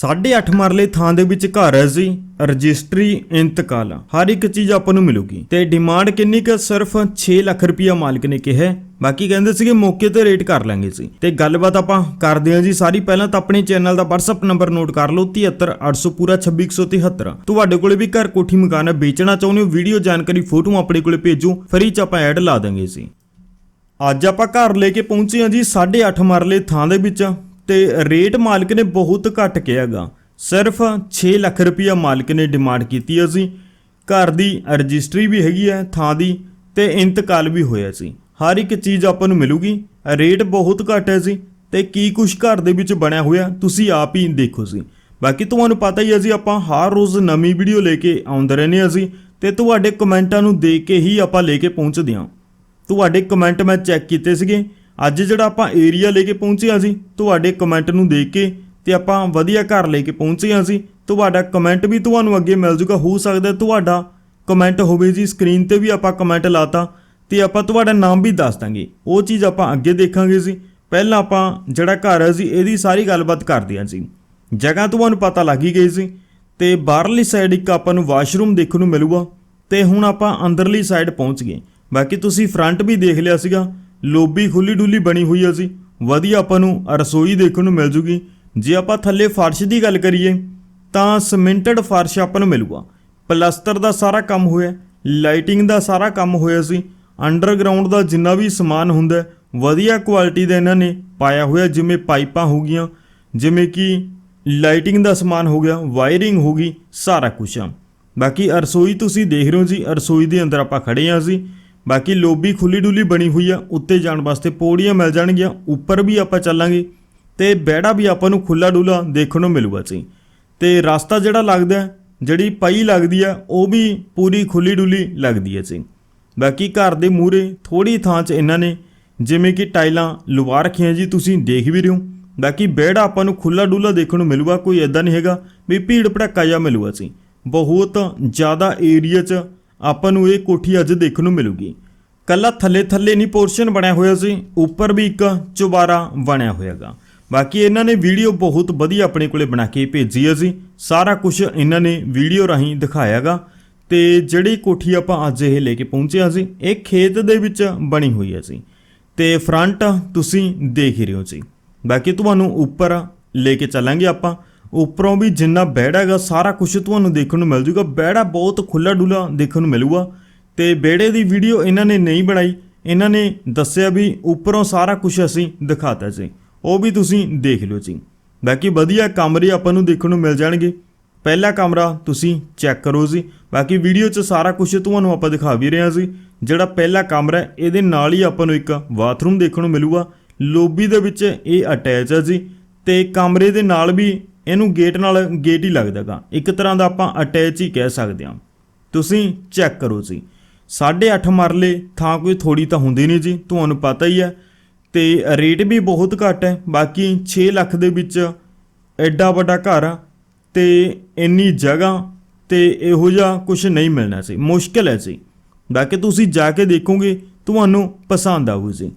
8.5 ਮਰਲੇ ਥਾਂ ਦੇ ਵਿੱਚ ਘਰ ਹੈ ਜੀ। ਰਜਿਸਟਰੀ, ਇੰਤਕਾਲ। ਹਰ ਇੱਕ ਚੀਜ਼ ਆਪਾਂ ਨੂੰ ਮਿਲੂਗੀ। ਤੇ ਡਿਮਾਂਡ ਕਿੰਨੀ ਕੁ ਸਿਰਫ 6 ਲੱਖ ਰੁਪਇਆ ਮਾਲਕ ਨੇ ਕਿਹਾ ਬਾਕੀ ਕਹਿੰਦੇ ਸੀਗੇ ਮੌਕੇ ਤੇ ਰੇਟ ਕਰ ਲਾਂਗੇ ਸੀ ਤੇ ਗੱਲਬਾਤ ਆਪਾਂ ਕਰਦੇ ਹਾਂ ਜੀ। ਸਾਰੀ ਪਹਿਲਾਂ ਤਾਂ ਆਪਣੇ ਚੈਨਲ ਦਾ WhatsApp ਨੰਬਰ ਨੋਟ ਕਰ ਲਓ। 73800 ਪੂਰਾ 26173 ਤੁਹਾਡੇ ਕੋਲੇ ਵੀ ਘਰ ਕੋਠੀ ਮਕਾਨ ਹੈ। ਵੇਚਣਾ ਚਾਹੁੰਦੇ ਹੋ ਵੀਡੀਓ ਜਾਣਕਾਰੀ ਫੋਟੋ ਆਪਣੇ ਕੋਲੇ ਭੇਜੋ। ਫਰੀ ਚ ਆਪਾਂ ਐਡ ਲਾ ਦਾਂਗੇ ਸੀ ਅੱਜ ਆਪਾਂ ਘਰ ਲੈ ਕੇ ਪਹੁੰਚੇ ਹਾਂ ਜੀ। 8.5 ਮਰਲੇ ਥਾਂ ਦੇ ਵਿੱਚ। ਤੇ ਰੇਟ ਮਾਲਕ ਨੇ ਬਹੁਤ ਘੱਟ ਕਿਹਾਗਾ ਸਿਰਫ 6 ਲੱਖ ਰੁਪਇਆ ਮਾਲਕ ਨੇ ਡਿਮਾਂਡ ਕੀਤੀ ਹੈ ਸੀ ਘਰ ਦੀ ਰਜਿਸਟਰੀ ਵੀ ਹੈਗੀ ਹੈ ਥਾਂ ਦੀ ਤੇ ਇੰਤਕਾਲ ਵੀ ਹੋਇਆ ਸੀ। ਹਰ ਇੱਕ ਚੀਜ਼ ਆਪਾਂ ਨੂੰ ਮਿਲੂਗੀ। ਰੇਟ ਬਹੁਤ ਘੱਟ ਹੈ ਸੀ ਤੇ ਕੀ ਕੁਛ ਘਰ ਦੇ ਵਿੱਚ ਬਣਿਆ ਹੋਇਆ, ਤੁਸੀਂ ਆਪ ਹੀ ਦੇਖੋ ਸੀ ਬਾਕੀ ਤੁਹਾਨੂੰ ਪਤਾ ਹੀ ਹੈ ਜੀ, ਆਪਾਂ ਹਰ ਰੋਜ਼ ਨਵੀਂ ਵੀਡੀਓ ਲੈ ਕੇ ਆਉਂਦੇ ਰਹਿੰਦੇ ਹਾਂ ਅਸੀਂ ਤੇ ਤੁਹਾਡੇ ਕਮੈਂਟਾਂ ਨੂੰ ਦੇਖ ਕੇ ਹੀ ਆਪਾਂ ਲੈ ਕੇ ਪਹੁੰਚਦੇ ਹਾਂ। ਤੁਹਾਡੇ ਕਮੈਂਟ ਮੈਂ ਚੈੱਕ ਕੀਤੇ ਸੀਗੇ। ਅੱਜ ਜਿਹੜਾ ਆਪਾਂ ਏਰੀਆ ਲੈ ਕੇ ਪਹੁੰਚੇ ਹਾਂ ਸੀ ਤੁਹਾਡੇ ਕਮੈਂਟ ਨੂੰ ਦੇਖ ਕੇ ਤੇ ਆਪਾਂ ਵਧੀਆ ਘਰ ਲੈ ਕੇ ਪਹੁੰਚੇ ਹਾਂ ਸੀ ਤੁਹਾਡਾ ਕਮੈਂਟ ਵੀ ਤੁਹਾਨੂੰ ਅੱਗੇ ਮਿਲ ਜੂਗਾ ਹੋ ਸਕਦਾ ਤੁਹਾਡਾ ਕਮੈਂਟ ਹੋਵੇ ਜੀ ਸਕਰੀਨ ਤੇ ਵੀ ਆਪਾਂ ਕਮੈਂਟ ਲਾਤਾ ਤੇ ਆਪਾਂ ਤੁਹਾਡਾ ਨਾਮ ਵੀ ਦੱਸ ਦਾਂਗੇ। ਉਹ ਚੀਜ਼ ਆਪਾਂ ਅੱਗੇ ਦੇਖਾਂਗੇ ਸੀ ਪਹਿਲਾਂ ਆਪਾਂ ਜਿਹੜਾ ਘਰ ਹੈ ਸੀ ਇਹਦੀ ਸਾਰੀ ਗੱਲਬਾਤ ਕਰਦੇ ਹਾਂ ਸੀ ਜਗ੍ਹਾ ਤੁਹਾਨੂੰ ਪਤਾ ਲੱਗ ਹੀ ਗਈ ਸੀ ਤੇ ਬਾਹਰਲੀ ਸਾਈਡ ਇੱਕ ਆਪਾਂ ਨੂੰ ਵਾਸ਼ਰੂਮ ਦੇਖਣ ਨੂੰ ਮਿਲੂਗਾ ਤੇ ਹੁਣ ਆਪਾਂ ਅੰਦਰਲੀ ਸਾਈਡ ਪਹੁੰਚ ਗਏ। ਬਾਕੀ ਤੁਸੀਂ ਫਰੰਟ ਵੀ ਦੇਖ ਲਿਆ ਸੀਗਾ। ਲੋਬੀ ਖੁੱਲੀ ਡੁੱਲੀ ਬਣੀ ਹੋਈ ਆ ਜੀ। ਵਧੀਆ ਆਪਾਂ ਨੂੰ ਰਸੋਈ ਦੇਖਣ ਨੂੰ ਮਿਲ ਜੂਗੀ। ਜੇ ਆਪਾਂ ਥੱਲੇ ਫਰਸ਼ ਦੀ ਗੱਲ ਕਰੀਏ, ਤਾਂ ਸਿਮੈਂਟਡ ਫਰਸ਼ ਆਪਾਂ ਨੂੰ ਮਿਲੂਗਾ। ਪਲਸਤਰ ਦਾ ਸਾਰਾ ਕੰਮ ਹੋਇਆ, ਲਾਈਟਿੰਗ ਦਾ ਸਾਰਾ ਕੰਮ ਹੋਇਆ ਸੀ। ਅੰਡਰਗਰਾਉਂਡ ਦਾ ਜਿੰਨਾ ਵੀ ਸਮਾਨ ਹੁੰਦਾ, ਵਧੀਆ ਕੁਆਲਿਟੀ ਦਾ ਇਹਨਾਂ ਨੇ ਪਾਇਆ ਹੋਇਆ, ਜਿਵੇਂ ਪਾਈਪਾਂ ਹੋ ਗਈਆਂ, ਜਿਵੇਂ ਕਿ ਲਾਈਟਿੰਗ ਦਾ ਸਮਾਨ ਹੋ ਗਿਆ, ਵਾਇਰਿੰਗ ਹੋ ਗਈ, ਸਾਰਾ ਕੁਝ ਆ। ਬਾਕੀ ਰਸੋਈ ਤੁਸੀਂ ਦੇਖ ਰਹੇ ਹੋ ਜੀ ਰਸੋਈ ਦੇ ਅੰਦਰ ਆਪਾਂ ਖੜੇ ਹਾਂ ਜੀ। ਬਾਕੀ ਲੋਬੀ ਖੁੱਲੀ ਡੁੱਲੀ ਬਣੀ ਹੋਈ ਆ, ਉੱਤੇ ਜਾਣ ਵਾਸਤੇ ਪੌੜੀਆਂ ਮਿਲ ਜਾਣਗੀਆਂ, ਉੱਪਰ ਵੀ ਆਪਾਂ ਚੱਲਾਂਗੇ ਤੇ ਬਹਿੜਾ ਵੀ ਆਪਾਂ ਨੂੰ ਖੁੱਲਾ ਡੁੱਲਾ ਦੇਖਣ ਨੂੰ ਮਿਲੂਗਾ ਜੀ। ਤੇ ਰਸਤਾ ਜਿਹੜਾ ਲੱਗਦਾ ਜਿਹੜੀ ਪਈ ਲੱਗਦੀ ਆ, ਉਹ ਵੀ ਪੂਰੀ ਖੁੱਲੀ ਡੁੱਲੀ ਲੱਗਦੀ ਹੈ ਜੀ। ਬਾਕੀ ਘਰ ਦੇ ਮੂਹਰੇ ਥੋੜੀ ਥਾਂ 'ਚ ਇਹਨਾਂ ਨੇ ਜਿਵੇਂ ਕਿ ਟਾਈਲਾਂ ਲਵਾ ਰੱਖੀਆਂ ਜੀ, ਤੁਸੀਂ ਦੇਖ ਵੀ ਰਹੇ ਹੋ। ਬਾਕੀ ਬਹਿੜਾ ਆਪਾਂ ਨੂੰ ਖੁੱਲਾ ਡੁੱਲਾ ਦੇਖਣ ਨੂੰ ਮਿਲੂਗਾ, ਕੋਈ ਐਦਾਂ ਨਹੀਂ ਹੈਗਾ ਵੀ ਭੀੜ ਭੜੱਕਾ ਜਿਹਾ ਮਿਲੂਗਾ ਸੀ ਬਹੁਤ ਜ਼ਿਆਦਾ ਏਰੀਆ 'ਚ ਆਪਾਂ ਨੂੰ ਇਹ ਕੋਠੀ ਅੱਜ ਦੇਖਣ ਨੂੰ ਮਿਲੂਗੀ। ਕੱਲਾ ਥੱਲੇ ਥੱਲੇ ਨਹੀਂ ਪੋਰਸ਼ਨ ਬਣਿਆ ਹੋਇਆ ਸੀ, ਉੱਪਰ ਵੀ ਇੱਕ ਚੁਬਾਰਾ ਬਣਿਆ ਹੋਇਆਗਾ। ਬਾਕੀ ਇਹਨਾਂ ਨੇ ਵੀਡੀਓ ਬਹੁਤ ਵਧੀਆ ਆਪਣੇ ਕੋਲੇ ਬਣਾ ਕੇ ਭੇਜੀ ਹੈ ਜੀ। ਸਾਰਾ ਕੁਝ ਇਹਨਾਂ ਨੇ ਵੀਡੀਓ ਰਾਹੀਂ ਦਿਖਾਇਆਗਾ। ਤੇ ਜਿਹੜੀ ਕੋਠੀ ਆਪਾਂ ਅੱਜ ਇਹ ਲੈ ਕੇ ਪਹੁੰਚੇ ਹਾਂ ਸੀ ਇਹ ਖੇਤ ਦੇ ਵਿੱਚ ਬਣੀ ਹੋਈ ਹੈ ਜੀ। ਤੇ ਫਰੰਟ ਤੁਸੀਂ ਦੇਖ ਹੀ ਰਹੇ ਹੋ ਜੀ। ਬਾਕੀ ਤੁਹਾਨੂੰ ਉੱਪਰ ਲੈ ਕੇ ਚੱਲਾਂਗੇ ਆਪਾਂ। ਉੱਪਰੋਂ ਵੀ ਜਿੰਨਾ ਬਹਿੜਾ ਹੈਗਾ, ਸਾਰਾ ਕੁਝ ਤੁਹਾਨੂੰ ਦੇਖਣ ਨੂੰ ਮਿਲ ਜੂਗਾ। ਬਹਿੜਾ ਬਹੁਤ ਖੁੱਲਾ ਡੁੱਲਾ ਦੇਖਣ ਨੂੰ ਮਿਲੂਗਾ। ਤੇ ਬਹਿੜੇ ਦੀ ਵੀਡੀਓ ਇਹਨਾਂ ਨੇ ਨਹੀਂ ਬਣਾਈ। ਇਹਨਾਂ ਨੇ ਦੱਸਿਆ ਵੀ ਉੱਪਰੋਂ ਸਾਰਾ ਕੁਝ ਅਸੀਂ ਦਿਖਾਤਾ ਜੀ। ਉਹ ਵੀ ਤੁਸੀਂ ਦੇਖ ਲਿਓ ਜੀ। ਬਾਕੀ ਵਧੀਆ ਕਮਰੇ ਆਪਾਂ ਨੂੰ ਦੇਖਣ ਨੂੰ ਮਿਲ ਜਾਣਗੇ। ਪਹਿਲਾ ਕਮਰਾ ਤੁਸੀਂ ਚੈੱਕ ਕਰੋ ਜੀ। ਬਾਕੀ ਵੀਡੀਓ 'ਚ ਸਾਰਾ ਕੁਝ ਤੁਹਾਨੂੰ ਆਪਾਂ ਦਿਖਾ ਵੀ ਰਹੇ ਹਾਂ ਜੀ। ਜਿਹੜਾ ਪਹਿਲਾ ਕਮਰਾ ਇਹਦੇ ਨਾਲ ਹੀ ਆਪਾਂ ਨੂੰ ਇੱਕ ਬਾਥਰੂਮ ਦੇਖਣ ਨੂੰ ਮਿਲੂਗਾ। ਲੋਬੀ ਦੇ ਵਿੱਚ ਇਹ ਅਟੈਚ ਹੈ ਜੀ। ਤੇ ਕਮਰੇ ਦੇ ਨਾਲ ਵੀ ਇਹਨੂੰ ਗੇਟ ਨਾਲ ਗੇਟ ਹੀ ਲੱਗਦਾਗਾ ਇੱਕ ਤਰ੍ਹਾਂ ਦਾ ਆਪਾਂ ਅਟੈਚ ਹੀ ਕਹਿ ਸਕਦੇ ਹਾਂ। ਤੁਸੀਂ ਚੈੱਕ ਕਰੋ ਜੀ। 8.5 ਮਰਲੇ ਥਾਂ ਕੋਈ ਥੋੜੀ ਤਾਂ ਹੁੰਦੀ ਨਹੀਂ ਜੀ, ਤੁਹਾਨੂੰ ਪਤਾ ਹੀ ਹੈ। ਤੇ ਰੇਟ ਵੀ ਬਹੁਤ ਘੱਟ ਹੈ। ਬਾਕੀ 6 ਲੱਖ ਦੇ ਵਿੱਚ ਐਡਾ ਵੱਡਾ ਘਰ ਆ ਤੇ ਇੰਨੀ ਜਗ੍ਹਾ ਤੇ ਇਹੋ ਜਿਹਾ ਕੁਝ ਨਹੀਂ ਮਿਲਣਾ ਸੀ ਮੁਸ਼ਕਿਲ ਹੈ ਜੀ। ਬਾਕੀ ਤੁਸੀਂ ਜਾ ਕੇ ਦੇਖੋਗੇ, ਤੁਹਾਨੂੰ ਪਸੰਦ ਆਊ ਜੀ।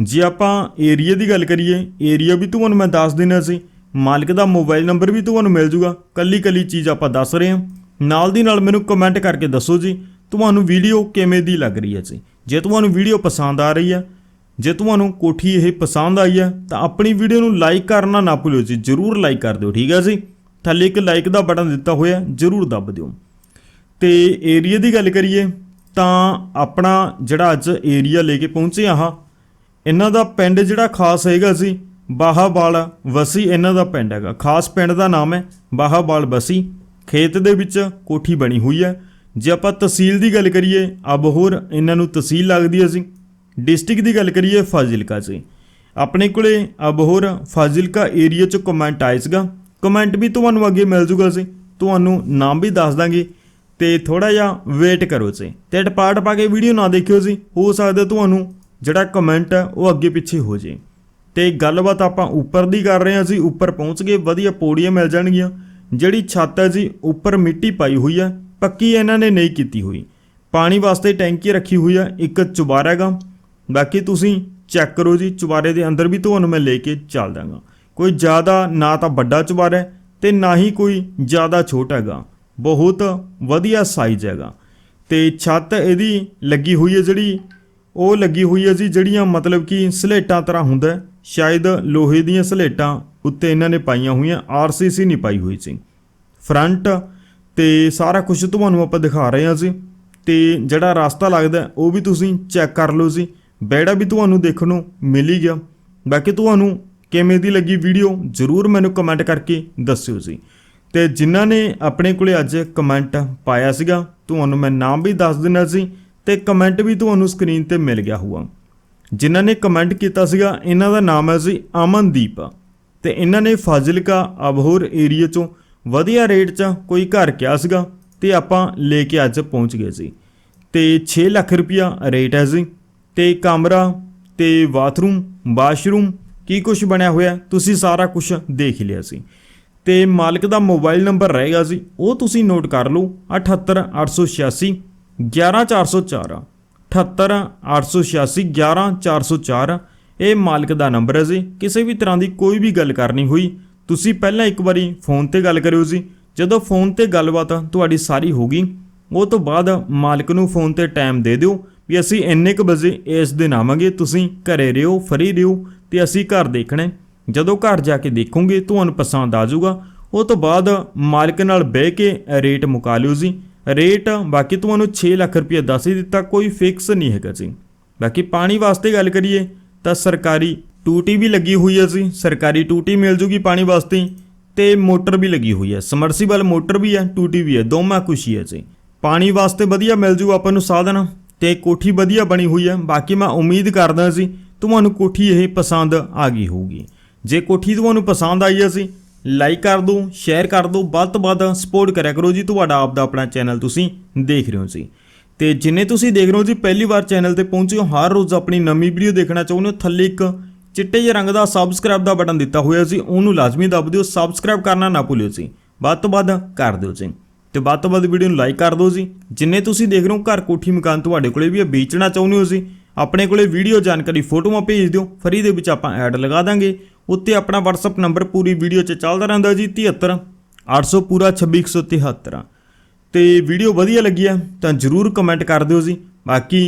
ਜੇ ਆਪਾਂ ਏਰੀਆ ਦੀ ਗੱਲ ਕਰੀਏ ਏਰੀਆ ਵੀ ਤੁਹਾਨੂੰ ਮੈਂ ਦੱਸ ਦੇਣਾ ਸੀ ਮਾਲਕ ਦਾ ਮੋਬਾਈਲ ਨੰਬਰ ਵੀ ਤੁਹਾਨੂੰ ਮਿਲ ਜੂਗਾ। ਕੱਲੀ ਕੱਲੀ ਚੀਜ਼ ਆਪਾਂ ਦੱਸ ਰਹੇ ਹਾਂ। ਨਾਲ ਦੀ ਨਾਲ ਮੈਨੂੰ ਕਮੈਂਟ ਕਰਕੇ ਦੱਸੋ ਜੀ, ਤੁਹਾਨੂੰ ਵੀਡੀਓ ਕਿਵੇਂ ਦੀ ਲੱਗ ਰਹੀ ਹੈ ਜੀ? ਜੇ ਤੁਹਾਨੂੰ ਵੀਡੀਓ ਪਸੰਦ ਆ ਰਹੀ ਹੈ, ਜੇ ਤੁਹਾਨੂੰ ਕੋਠੀ ਇਹ ਪਸੰਦ ਆਈ ਹੈ, ਤਾਂ ਆਪਣੀ ਵੀਡੀਓ ਨੂੰ ਲਾਈਕ ਕਰਨਾ ਨਾ ਭੁੱਲਿਓ ਜੀ। ਜਰੂਰ ਲਾਈਕ ਕਰ ਦਿਓ, ਠੀਕ ਹੈ ਜੀ? ਥੱਲੇ ਇੱਕ ਲਾਈਕ ਦਾ ਬਟਨ ਦਿੱਤਾ ਹੋਇਆ, ਜਰੂਰ ਦੱਬ ਦਿਓ। ਤੇ ਏਰੀਆ ਦੀ ਗੱਲ ਕਰੀਏ, ਤਾਂ ਆਪਣਾ ਜਿਹੜਾ ਅੱਜ ਏਰੀਆ ਲੈ ਕੇ ਪਹੁੰਚੇ ਆਹ ਇਹਨਾਂ ਦਾ ਪਿੰਡ ਜਿਹੜਾ ਖਾਸ ਹੈਗਾ ਸੀ ਬਾਹਾਬਾਲ ਵਸੀ ਇਹਨਾਂ ਦਾ ਪਿੰਡ ਹੈਗਾ। ਖਾਸ ਪਿੰਡ ਦਾ ਨਾਮ ਹੈ ਬਾਹਾਬਾਲ ਵਸੀ। ਖੇਤ ਦੇ ਵਿੱਚ ਕੋਠੀ ਬਣੀ ਹੋਈ ਹੈ। ਜੇ ਆਪਾਂ ਤਹਿਸੀਲ ਦੀ ਗੱਲ ਕਰੀਏ ਅਬਹੋਰ ਇਹਨਾਂ ਨੂੰ ਤਹਿਸੀਲ ਲੱਗਦੀ ਹੈ ਸੀ ਡਿਸਟ੍ਰਿਕਟ ਦੀ ਗੱਲ ਕਰੀਏ, ਫਾਜ਼ਿਲਕਾ ਸੀ ਆਪਣੇ ਕੋਲੇ ਅਬਹੋਰ ਫਾਜ਼ਿਲਕਾ ਏਰੀਆ ਚ ਕਮੈਂਟ ਆਇਆ ਸੀਗਾ। ਕਮੈਂਟ ਵੀ ਤੁਹਾਨੂੰ ਅੱਗੇ ਮਿਲ ਜੂਗਾ ਸੀ। ਤੁਹਾਨੂੰ ਨਾਮ ਵੀ ਦੱਸ ਦਾਂਗੇ। ਤੇ ਥੋੜਾ ਜਿਹਾ ਵੇਟ ਕਰੋ ਸੀ ਤੇ ਟਪਾਟ ਪਾ ਕੇ ਵੀਡੀਓ ਨਾ ਦੇਖਿਓ ਸੀ ਹੋ ਸਕਦਾ ਤੁਹਾਨੂੰ ਜਿਹੜਾ ਕਮੈਂਟ ਹੈ ਉਹ ਅੱਗੇ ਪਿੱਛੇ ਹੋ ਜੇ। ਤੇ ਗੱਲਬਾਤ ਆਪਾਂ ਉੱਪਰ ਦੀ ਕਰ ਰਹੇ ਹਾਂ ਜੀ। ਉੱਪਰ ਪਹੁੰਚ ਗਏ, ਵਧੀਆ ਪੌੜੀਆਂ ਮਿਲ ਜਾਣਗੀਆਂ। ਜਿਹੜੀ ਛੱਤ ਹੈ ਜੀ, ਉੱਪਰ ਮਿੱਟੀ ਪਾਈ ਹੋਈ ਹੈ, ਪੱਕੀ ਇਹਨਾਂ ਨੇ ਨਹੀਂ ਕੀਤੀ ਹੋਈ। ਪਾਣੀ ਵਾਸਤੇ ਟੈਂਕੀ ਰੱਖੀ ਹੋਈ ਹੈ, ਇੱਕ ਚੁਬਾਰਾ ਹੈਗਾ। ਬਾਕੀ ਤੁਸੀਂ ਚੈੱਕ ਕਰੋ ਜੀ, ਚੁਬਾਰੇ ਦੇ ਅੰਦਰ ਵੀ ਤੁਹਾਨੂੰ ਮੈਂ ਲੈ ਕੇ ਚੱਲ ਦਾਂਗਾ। ਕੋਈ ਜ਼ਿਆਦਾ ਨਾ ਤਾਂ ਵੱਡਾ ਚੁਬਾਰਾ ਹੈ ਤੇ ਨਾ ਹੀ ਕੋਈ ਜ਼ਿਆਦਾ ਛੋਟਾ ਹੈਗਾ। ਬਹੁਤ ਵਧੀਆ ਸਾਈਜ਼ ਹੈਗਾ। ਤੇ ਛੱਤ ਇਹਦੀ ਲੱਗੀ ਹੋਈ ਹੈ ਜਿਹੜੀ, ਉਹ ਲੱਗੀ ਹੋਈ ਹੈ ਜੀ, ਜਿਹੜੀਆਂ ਮਤਲਬ ਕਿ ਸਲੇਟਾਂ ਤਰ੍ਹਾਂ ਹੁੰਦਾ ਸ਼ਾਇਦ ਲੋਹੇ ਦੀਆਂ ਸਲੇਟਾਂ ਉੱਤੇ ਇਹਨਾਂ ਨੇ ਪਾਈਆਂ ਹੋਈਆਂ ਆਰਸੀਸੀ ਨਹੀਂ ਪਾਈ ਹੋਈ ਸੀ। ਫਰੰਟ ਤੇ ਸਾਰਾ ਕੁਝ ਤੁਹਾਨੂੰ ਆਪਾਂ ਦਿਖਾ ਰਹੇ ਹਾਂ ਜੀ। ਤੇ ਜਿਹੜਾ ਰਸਤਾ ਲੱਗਦਾ, ਉਹ ਵੀ ਤੁਸੀਂ ਚੈੱਕ ਕਰ ਲਓ ਜੀ। ਬੈੜਾ ਵੀ ਤੁਹਾਨੂੰ ਦੇਖਣ ਨੂੰ ਮਿਲ ਹੀ ਗਿਆ। ਬਾਕੀ ਤੁਹਾਨੂੰ ਕਿਵੇਂ ਦੀ ਲੱਗੀ ਵੀਡੀਓ ਜਰੂਰ ਮੈਨੂੰ ਕਮੈਂਟ ਕਰਕੇ ਦੱਸਿਓ ਜੀ। ਤੇ ਜਿਨ੍ਹਾਂ ਨੇ ਆਪਣੇ ਕੋਲੇ ਅੱਜ ਕਮੈਂਟ ਪਾਇਆ ਸੀਗਾ, ਤੁਹਾਨੂੰ ਮੈਂ ਨਾਮ ਵੀ ਦੱਸ ਦਿੰਦਾ ਸੀ ਤੇ ਕਮੈਂਟ ਵੀ ਤੁਹਾਨੂੰ ਸਕਰੀਨ ਤੇ ਮਿਲ ਗਿਆ ਹੋਊਗਾ। ਜਿਨ੍ਹਾਂ ਨੇ ਕਮੈਂਟ ਕੀਤਾ ਸੀਗਾ, ਇਹਨਾਂ ਦਾ ਨਾਮ ਹੈ ਜੀ ਅਮਨਦੀਪ। ਤੇ ਇਹਨਾਂ ਨੇ ਫਾਜ਼ਿਲਕਾ ਅਬਹੋਰ ਏਰੀਆ ਚੋਂ ਵਧੀਆ ਰੇਟ 'ਚ ਕੋਈ ਘਰ ਕਿਹਾ ਸੀਗਾ ਤੇ ਆਪਾਂ ਲੈ ਕੇ ਅੱਜ ਪਹੁੰਚ ਗਏ ਸੀ ਤੇ 6 ਲੱਖ ਰੁਪਿਆ ਰੇਟ ਹੈ ਜੀ। ਤੇ ਕਮਰਾ, ਤੇ ਬਾਥਰੂਮ ਵਾਸ਼ਰੂਮ ਕੀ ਕੁਝ ਬਣਿਆ ਹੋਇਆ, ਤੁਸੀਂ ਸਾਰਾ ਕੁਝ ਦੇਖ ਲਿਆ ਸੀ। ਤੇ ਮਾਲਕ ਦਾ ਮੋਬਾਈਲ ਨੰਬਰ ਰਹੇਗਾ ਜੀ, ਉਹ ਤੁਸੀਂ ਨੋਟ ਕਰ ਲਓ 78886 11404 78886 11404 ਇਹ ਮਾਲਕ ਦਾ ਨੰਬਰ ਹੈ ਜੀ ਕਿਸੇ ਵੀ ਤਰ੍ਹਾਂ ਦੀ ਕੋਈ ਵੀ ਗੱਲ ਕਰਨੀ ਹੋਈ ਤੁਸੀਂ ਪਹਿਲਾਂ ਇੱਕ ਵਾਰੀ ਫੋਨ ਤੇ ਗੱਲ ਕਰਿਓ ਜੀ ਜਦੋਂ ਫੋਨ ਤੇ ਗੱਲਬਾਤ ਤੁਹਾਡੀ ਸਾਰੀ ਹੋ ਗਈ ਉਹ ਤੋਂ ਬਾਅਦ ਮਾਲਕ ਨੂੰ ਫੋਨ ਤੇ ਟਾਈਮ ਦੇ ਦਿਓ ਵੀ ਅਸੀਂ ਇੰਨੇ ਕੁ ਵਜੇ ਇਸ ਦਿਨ ਆਵਾਂਗੇ ਤੁਸੀਂ ਘਰੇ ਰਹੋ ਫਰੀ ਰਹੋ ਤੇ ਅਸੀਂ ਘਰ ਦੇਖਣਾ ਜਦੋਂ ਘਰ ਜਾ ਕੇ ਦੇਖੋਗੇ ਤੁਹਾਨੂੰ ਪਸੰਦ ਆ ਜਾਊਗਾ ਉਹ ਤੋਂ ਬਾਅਦ ਮਾਲਕ ਨਾਲ ਬਹਿ ਕੇ ਰੇਟ ਮੁਕਾ ਲਿਓ ਜੀ ਰੇਟ, ਬਾਕੀ ਤੁਹਾਨੂੰ 6 ਲੱਖ ਰੁਪਏ ਦੱਸ ਹੀ ਦਿੱਤਾ, ਕੋਈ ਫਿਕਸ ਨਹੀਂ ਹੈਗਾ ਜੀ। ਬਾਕੀ ਪਾਣੀ ਵਾਸਤੇ ਗੱਲ ਕਰੀਏ, ਤਾਂ ਸਰਕਾਰੀ ਟੂਟੀ ਵੀ ਲੱਗੀ ਹੋਈ ਹੈ ਜੀ। ਸਰਕਾਰੀ ਟੂਟੀ ਮਿਲ ਜੂਗੀ ਪਾਣੀ ਵਾਸਤੇ ਤੇ ਮੋਟਰ ਵੀ ਲੱਗੀ ਹੋਈ ਹੈ। ਸਮਰਸੀਬਲ ਮੋਟਰ ਵੀ ਹੈ, ਟੂਟੀ ਵੀ ਹੈ, ਦੋਵਾਂ ਕੁਛ ਹੀ ਹੈ ਜੀ। ਪਾਣੀ ਵਾਸਤੇ ਵਧੀਆ ਮਿਲ ਜੂ ਆਪਾਂ ਨੂੰ ਸਾਧਨ, ਤੇ ਕੋਠੀ ਵਧੀਆ ਬਣੀ ਹੋਈ ਹੈ। ਬਾਕੀ ਮੈਂ ਉਮੀਦ ਕਰਦਾ ਸੀ ਤੁਹਾਨੂੰ ਕੋਠੀ ਇਹ ਪਸੰਦ ਆ ਗਈ ਹੋਊਗੀ। ਜੇ ਕੋਠੀ ਤੁਹਾਨੂੰ ਪਸੰਦ ਆਈ ਹੈ ਸੀ ਲਾਈਕ ਕਰ ਦਿਓ ਸ਼ੇਅਰ ਕਰ ਦਿਓ ਵੱਧ ਤੋਂ ਵੱਧ ਸਪੋਰਟ ਕਰਿਆ ਕਰੋ ਜੀ ਤੁਹਾਡਾ ਆਪ ਦਾ ਆਪਣਾ ਚੈਨਲ ਤੁਸੀਂ ਦੇਖ ਰਹੇ ਹੋ ਜੀ। ਤੇ ਜਿੰਨੇ ਤੁਸੀਂ ਦੇਖ ਰਹੇ ਹੋ ਜੀ, ਪਹਿਲੀ ਵਾਰ ਚੈਨਲ ਤੇ ਪਹੁੰਚੇ ਹੋ, ਹਰ ਰੋਜ਼ ਆਪਣੀ ਨਵੀਂ ਵੀਡੀਓ ਦੇਖਣਾ ਚਾਹੁੰਦੇ ਹੋ, ਥੱਲੇ ਇੱਕ ਚਿੱਟੇ ਜਿਹੇ ਰੰਗ ਦਾ ਸਬਸਕ੍ਰਾਈਬ ਦਾ ਬਟਨ ਦਿੱਤਾ ਹੋਇਆ ਸੀ, ਉਹਨੂੰ ਲਾਜ਼ਮੀ ਦਬ ਦਿਓ ਸਬਸਕ੍ਰਾਈਬ ਕਰਨਾ ਨਾ ਭੁੱਲਿਓ ਜੀ। ਵੱਧ ਤੋਂ ਵੱਧ ਕਰ ਦਿਓ ਜੀ। ਤੇ ਵੱਧ ਤੋਂ ਵੱਧ ਵੀਡੀਓ ਨੂੰ ਲਾਈਕ ਕਰ ਦਿਓ ਜੀ। ਜਿੰਨੇ ਤੁਸੀਂ ਦੇਖ ਰਹੇ ਹੋ, ਘਰ ਕੋਠੀ ਮਕਾਨ ਤੁਹਾਡੇ ਕੋਲੇ ਵੀ ਹੈ ਵੇਚਣਾ ਚਾਹੁੰਦੇ ਹੋ ਜੀ, ਆਪਣੇ ਕੋਲੇ ਵੀਡੀਓ ਜਾਣਕਾਰੀ ਫੋਟੋਆਂ ਭੇਜ ਦਿਓ ਫਰੀ ਦੇ ਵਿੱਚ ਆਪਾਂ ਐਡ ਲਗਾ ਦਾਂਗੇ। ਉੱਤੇ ਆਪਣਾ WhatsApp ਨੰਬਰ ਪੂਰੀ ਵੀਡੀਓ 'ਚ ਚੱਲਦਾ ਰਹਿੰਦਾ ਜੀ 73 800 ਪੂਰਾ 26173 ਤੇ ਵੀਡੀਓ ਵਧੀਆ ਲੱਗੀ ਆ ਤਾਂ ਜਰੂਰ ਕਮੈਂਟ ਕਰ ਦਿਓ ਜੀ। ਬਾਕੀ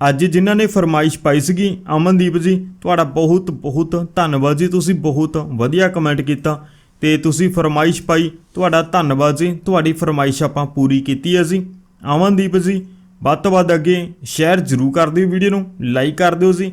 ਅੱਜ ਜਿਨ੍ਹਾਂ ਨੇ ਫਰਮਾਇਸ਼ ਪਾਈ ਸੀਗੀ, ਅਮਨਦੀਪ ਜੀ, ਤੁਹਾਡਾ ਬਹੁਤ ਬਹੁਤ ਧੰਨਵਾਦ ਜੀ। ਤੁਸੀਂ ਬਹੁਤ ਵਧੀਆ ਕਮੈਂਟ ਕੀਤਾ ਤੇ ਤੁਸੀਂ ਫਰਮਾਇਸ਼ ਪਾਈ, ਤੁਹਾਡਾ ਧੰਨਵਾਦ ਜੀ। ਤੁਹਾਡੀ ਫਰਮਾਇਸ਼ ਆਪਾਂ ਪੂਰੀ ਕੀਤੀ ਹੈ ਜੀ। ਅਮਨਦੀਪ ਜੀ, ਵੱਧ ਤੋਂ ਵੱਧ ਅੱਗੇ ਸ਼ੇਅਰ ਜਰੂਰ ਕਰ ਦਿਓ ਵੀਡੀਓ ਨੂੰ ਲਾਈਕ ਕਰ ਦਿਓ ਜੀ।